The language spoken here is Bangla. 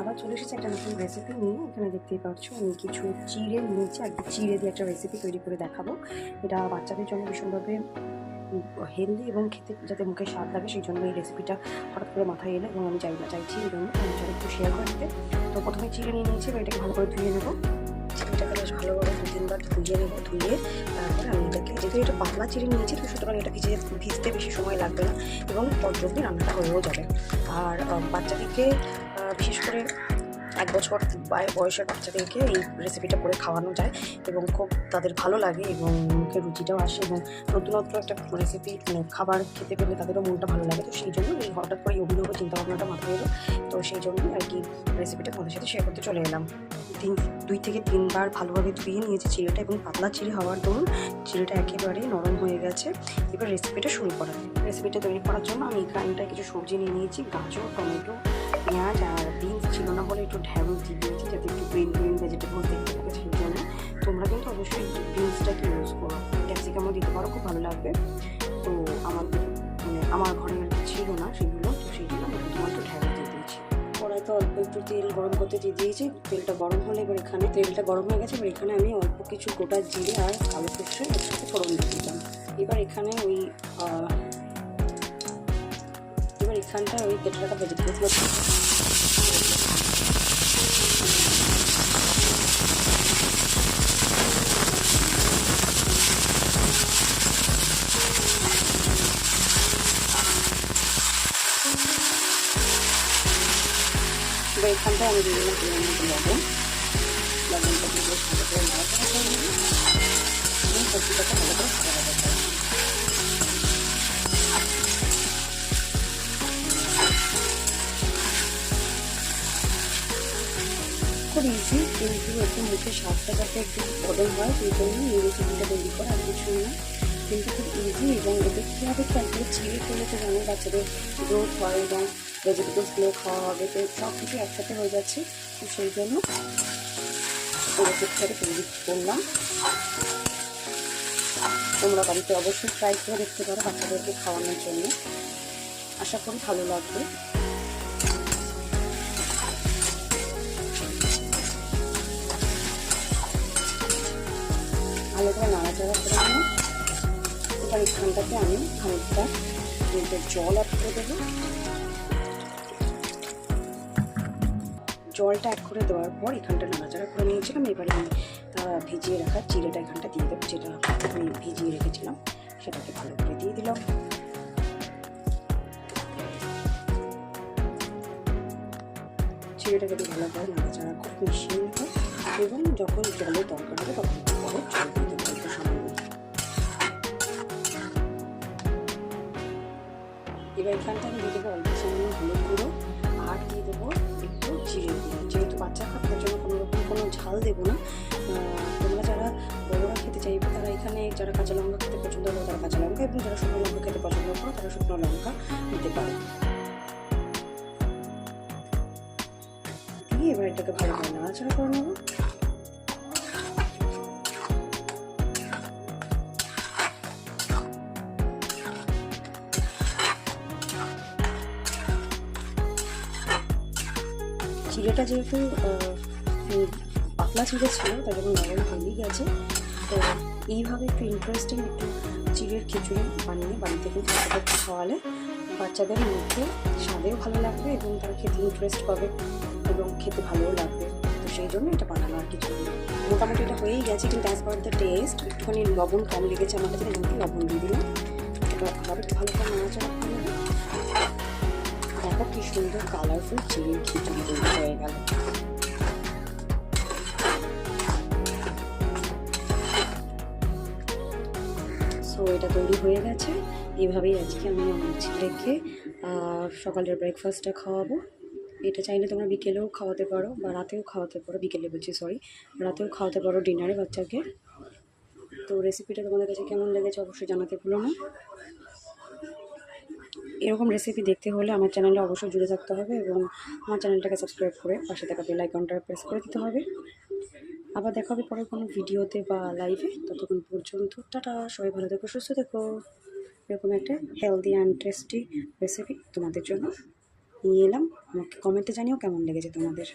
আবার চলে এসেছে একটা নতুন রেসিপি নিয়ে। এখানে দেখতেই পাচ্ছ, আমি কিছু চিড়ে নিয়েছি। আর চিড়ে দিয়ে একটা রেসিপি তৈরি করে দেখাবো। এটা বাচ্চাদের জন্য ভীষণভাবে হেলদি এবং খেতে যাতে মুখে স্বাদ লাগে, সেই জন্য এই রেসিপিটা হঠাৎ করে মাথায় এলো এবং আমি চাই না, চাইছি এই জন্য। আমি চাই একটু শেয়ার করে দিতে। তো প্রথমে চিড়ে নিয়ে নিয়েছি, এবার এটাকে ভালো করে ধুয়ে নেব। চিড়েটাকে বেশ ভালোভাবে দু তিনবার ধুয়ে নেব, ধুয়ে তারপরে আমি এটাকে, যেহেতু এটা পাতলা চিড়ে নিয়েছি, তো সুতরাং এটা ভিজে ভিজতে বেশি সময় লাগবে না এবং পর্যন্ত রান্নাটা হয়েও যাবে। আর বাচ্চাদেরকে বিশেষ করে এক বছর বয়- বয়সের বাচ্চাদেরকে এই রেসিপিটা করে খাওয়ানো যায় এবং খুব তাদের ভালো লাগে এবং মুখে রুচিটাও আসে এবং নতুনত্ব একটা রেসিপি মানে খাবার খেতে পেলে তাদেরও মনটা ভালো লাগে। তো সেই জন্য এই হঠাৎ করে অভিনব চিন্তাভাবনাটা মাথায় এলো। তো সেই জন্য আর কি রেসিপিটা তোমাদের সাথে শেয়ার করতে চলে এলাম। তিন দুই থেকে তিনবার ভালোভাবে ধুয়ে নিয়েছি চিড়েটা এবং পাতলা চিড়ে হওয়ার দরুন চিড়েটা একেবারে নরম হয়ে গেছে। এবার রেসিপিটা শুরু করা রেসিপিটা তৈরি করার জন্য আমি এখানটায় কিছু সবজি নিয়ে নিয়েছি। গাজর, টমেটো, পেঁয়াজ আর বিনস ছিল না বলে একটু ঢ্যাঁড়স দিয়ে দিয়েছি যাতে একটু গ্রিন গ্রিন ভেজিটেবল দেখতে থাকে সেই তোমরা কিন্তু অবশ্যই বিনসটাকে ইউজ করো। ক্যাপসিকামও দিতে পারো, খুব ভালো লাগবে। তো আমাদের মানে আমার ঘরে ছিল না সেগুলো, তো সেই জন্য তোমার একটু ঢ্যাঁড়স কড়াইতে অল্প একটু তেল গরম করতে দিয়ে দিয়েছি। তেলটা গরম হলে এবার এখানে তেলটা গরম হয়ে গেছে, এবার এখানে আমি অল্প কিছু গোটা জিরে আর আলু সরষে একসাথে ফোড়ন দিয়ে দিলাম। এবার এখানে ওই এবার এখানটা ওই তেলটা ভেজিটেবলগুলো এবার এখানটায় আমি লবণ। লবণটা দিয়ে বেশ ভালো করে নাড়াচাড়া এবং সবজিটাকে ভালো করে ভাজা ভাজা খুব ইজি কিন্তু একটু মুখে স্বাদটা যাতে একটু বদল হয়, সেই জন্য এই রেসিপিটা তৈরি করা আর কিছুই না। কিন্তু খুব ইজি এবং এতে কী হবে কি চিড়ে করলে তো জানো, বাচ্চাদের গ্রোথ হয় এবং ভেজিটেবলসগুলো খাওয়া হবে। তো সব কিছু একসাথে হয়ে যাচ্ছে। তো সেই জন্য করলাম। তোমরা বাড়িতে অবশ্যই ট্রাই করে দেখতে পারো বাচ্চাদেরকে খাওয়ানোর জন্য। আশা করি ভালো লাগবে। ভালো করে নাড়াচাড়া করে নেব এবার এখানটাতে আমি খানিকটা জল করে দেবো। জলটা অ্যাড করে দেওয়ার পর এখানটা নাড়াচাড়া করে নিয়েছিলাম। এবারে আমি ভিজিয়ে রাখা চিড়েটা এখানটা দিয়ে দেবো, যেটা আমি ভিজিয়ে রেখেছিলাম। সেটাকে ভালো করে দিয়ে দিলাম। চিড়েটাকে দিয়ে ভালো করে নাড়াচাড়া করে মিশিয়ে নেব এবং যখন জলের দরকার হবে তখন এবার এখানটা আমি দিয়ে দেবো অল্প হলুদ গুঁড়ো। আর দিয়ে দেবো, একটু জিরে গুঁড়ো যেহেতু বাচ্চা খাবে তার জন্য কোনো রকম কোনো ঝাল দেবো না তোমরা যারা বড়োরা খেতে চাইবে, তারা এখানে যারা কাঁচা লঙ্কা খেতে পছন্দ করো, তারা কাঁচা লঙ্কা, এবং যারা শুকনো লঙ্কা খেতে পছন্দ করো, তারা শুকনো লঙ্কা দিতে পারো। দিয়ে এবার এটাকে ভালো করে নাড়াচাড়া করে নেব। চিড়েটা যেহেতু পাতলা চিড়ে ছিল তাই জন্য নরম হয়েই গেছে। তো এইভাবে একটু ইন্টারেস্টিং একটু চিড়ের খিচুড়ি বানিয়ে বাড়িতে কিন্তু বাচ্চাদেরকে খাওয়ালে বাচ্চাদের মধ্যে স্বাদেও ভালো লাগবে এবং তারা খেতে ইন্টারেস্ট পাবে এবং খেতে ভালোও লাগবে। তো সেই জন্য এটা বানানো আর কিছু মোটামুটি এটা হয়েই গেছে, কিন্তু অ্যাজ পার দ্য টেস্ট একটুখানি লবণ কম লেগেছে আমার কাছে লবণ দিয়ে দিলাম। এটা আবার একটু ভালো করে নাড়াচাড়া করে নেব। দেখো কি সুন্দর কালারফুল চিড়ের খিচুড়ি তৈরি হয়ে গেল সো এটা তৈরি হয়ে গেছে। এইভাবেই আজকে আমি আমার ছেলেকে সকালের ব্রেকফাস্টটা খাওয়াবো। এটা চাইলে তোমরা বিকেলেও খাওয়াতে পারো বা রাতেও খাওয়াতে পারো। বিকেলে বলছি সরি রাতেও খাওয়াতে পারো ডিনারে বাচ্চাকে। তো রেসিপিটা তোমাদের কাছে কেমন লেগেছে অবশ্যই জানাতে ভুলো না। এরকম রেসিপি দেখতে হলে আমার চ্যানেলে অবশ্যই জুড়ে থাকতে হবে এবং আমার চ্যানেলটাকে সাবস্ক্রাইব করে পাশে থাকা বেল আইকনটা প্রেস করে দিতে হবে। আবার দেখা হবে পরে কোনো ভিডিওতে বা লাইভে ততক্ষণ পর্যন্ত টাটা, সবাই ভালো থেকো, সুস্থ থেকো। এরকম একটা হেলদি অ্যান্ড টেস্টি রেসিপি তোমাদের জন্য। নিয়ে এলাম। আমাকে কমেন্টে জানিও কেমন লেগেছে তোমাদের।